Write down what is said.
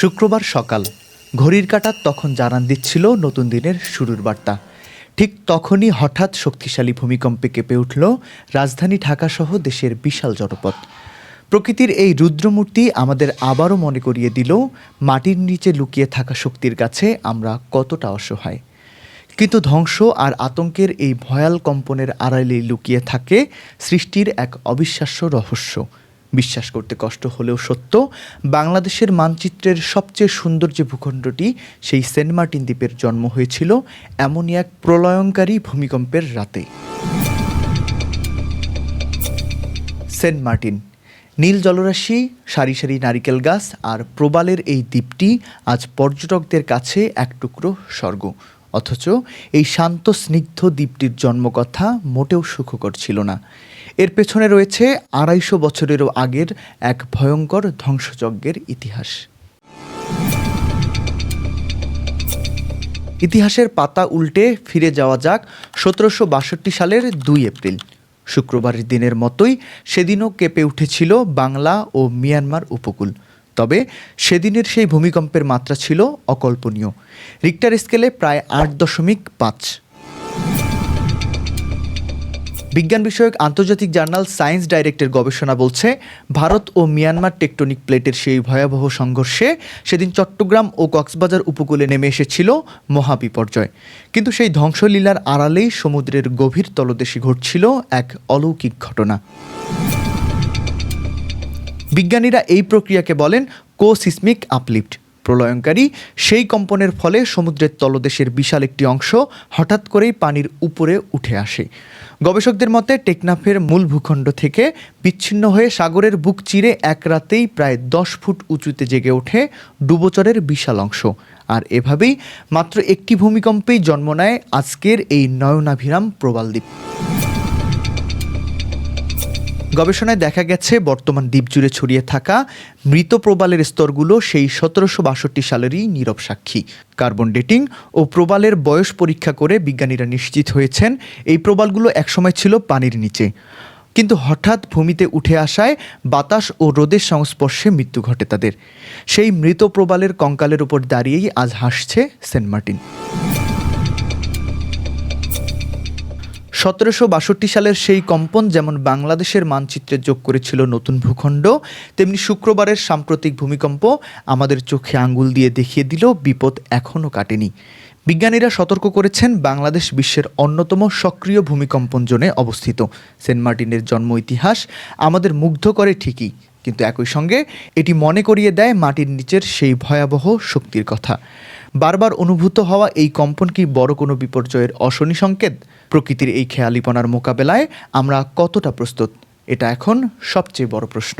শুক্রবার সকাল। ঘড়ির কাঁটা তখন জানান দিচ্ছিল নতুন দিনের শুরুর বার্তা। ঠিক তখনই হঠাৎ শক্তিশালী ভূমিকম্পে কেঁপে উঠল রাজধানী ঢাকাসহ দেশের বিশাল জনপদ। প্রকৃতির এই রুদ্রমূর্তি আমাদের আবারও মনে করিয়ে দিল, মাটির নিচে লুকিয়ে থাকা শক্তির কাছে আমরা কতটা অসহায়। কিন্তু ধ্বংস আর আতঙ্কের এই ভয়াল কম্পনের আড়ালে লুকিয়ে থাকে সৃষ্টির এক অবিশ্বাস্য রহস্য। বিশ্বাস করতে কষ্ট হলেও সত্য, বাংলাদেশের মানচিত্রের সবচেয়ে সুন্দর যে ভূখণ্ডটি, সেই সেন্ট মার্টিন দ্বীপের জন্ম হয়েছিল এমনই এক প্রলয়ঙ্কারী ভূমিকম্পের রাতে। সেন্ট মার্টিন, নীল জলরাশি, সারি সারি নারিকেল গাছ আর প্রবালের এই দ্বীপটি আজ পর্যটকদের কাছে এক টুকরো স্বর্গ। অথচ এই শান্ত, স্নিগ্ধ দ্বীপটির জন্মকথা মোটেও সুখকর ছিল না। এর পেছনে রয়েছে আড়াইশো বছরেরও আগের এক ভয়ঙ্কর ধ্বংসযজ্ঞের ইতিহাস। ইতিহাসের পাতা উল্টে ফিরে যাওয়া যাক সতেরোশো বাষট্টি সালের দুই এপ্রিল। শুক্রবারের দিনের মতোই সেদিনও কেঁপে উঠেছিল বাংলা ও মিয়ানমার উপকূল। তবে সেদিনের সেই ভূমিকম্পের মাত্রা ছিল অকল্পনীয়। রিক্টার স্কেলে প্রায় আট দশমিক পাঁচ। বিজ্ঞান বিষয়ক আন্তর্জাতিক জার্নাল সায়েন্স ডাইরেক্টের গবেষণা বলছে, ভারত ও মিয়ানমার টেকটনিক প্লেটের সেই ভয়াবহ সংঘর্ষে সেদিন চট্টগ্রাম ও কক্সবাজার উপকূলে নেমে এসেছিল মহাবিপর্যয়। কিন্তু সেই ধ্বংসলীলার আড়ালেই সমুদ্রের গভীর তলদেশে ঘটছিল এক অলৌকিক ঘটনা। বিজ্ঞানীরা এই প্রক্রিয়াকে বলেন কোসিসমিক আপলিফট। প্রলয়ঙ্কারী সেই কম্পনের ফলে সমুদ্রের তলদেশের বিশাল একটি অংশ হঠাৎ করেই পানির উপরে উঠে আসে। গবেষকদের মতে টেকনাফের মূল ভূখণ্ড থেকে বিচ্ছিন্ন হয়ে সাগরের বুক চিরে এক রাতেই প্রায় দশ ফুট উঁচুতে জেগে ওঠে ডুবোচরের বিশাল অংশ। আর এভাবেই মাত্র একটি ভূমিকম্পেই জন্ম নেয় আজকের এই নয়নাভিরাম প্রবালদ্বীপ। গবেষণায় দেখা গেছে, বর্তমান দ্বীপ জুড়ে ছড়িয়ে থাকা মৃত প্রবালের স্তরগুলো সেই সতেরোশো বাষট্টি সালেরই নীরব সাক্ষী। কার্বন ডেটিং ও প্রবালের বয়স পরীক্ষা করে বিজ্ঞানীরা নিশ্চিত হয়েছেন, এই প্রবালগুলো একসময় ছিল পানির নিচে। কিন্তু হঠাৎ ভূমিতে উঠে আসায় বাতাস ও রোদের সংস্পর্শে মৃত্যু ঘটে তাদের। সেই মৃত প্রবালের কঙ্কালের উপর দাঁড়িয়েই আজ হাসছে সেন্ট মার্টিন। সতেরোশো বাষট্টি সালের সেই কম্পন যেমন বাংলাদেশের মানচিত্রে যোগ করেছিল নতুন ভূখণ্ড, তেমনি শুক্রবারের সাম্প্রতিক ভূমিকম্প আমাদের চোখে আঙ্গুল দিয়ে দেখিয়ে দিল, বিপদ এখনও কাটেনি। বিজ্ঞানীরা সতর্ক করেছেন, বাংলাদেশ বিশ্বের অন্যতম সক্রিয় ভূমিকম্পন জোনে অবস্থিত। সেন্ট মার্টিনের জন্ম ইতিহাস আমাদের মুগ্ধ করে ঠিকই। কিন্তু একই সঙ্গে এটি মনে করিয়ে দেয় মাটির নিচের সেই ভয়াবহ শক্তির কথা। বারবার অনুভূত হওয়া এই কম্পন কি বড় কোনো বিপর্যয়ের অশনি সংকেত? প্রকৃতির এই খেয়ালিপনার মোকাবেলায় আমরা কতটা প্রস্তুত? এটা এখন সবচেয়ে বড় প্রশ্ন।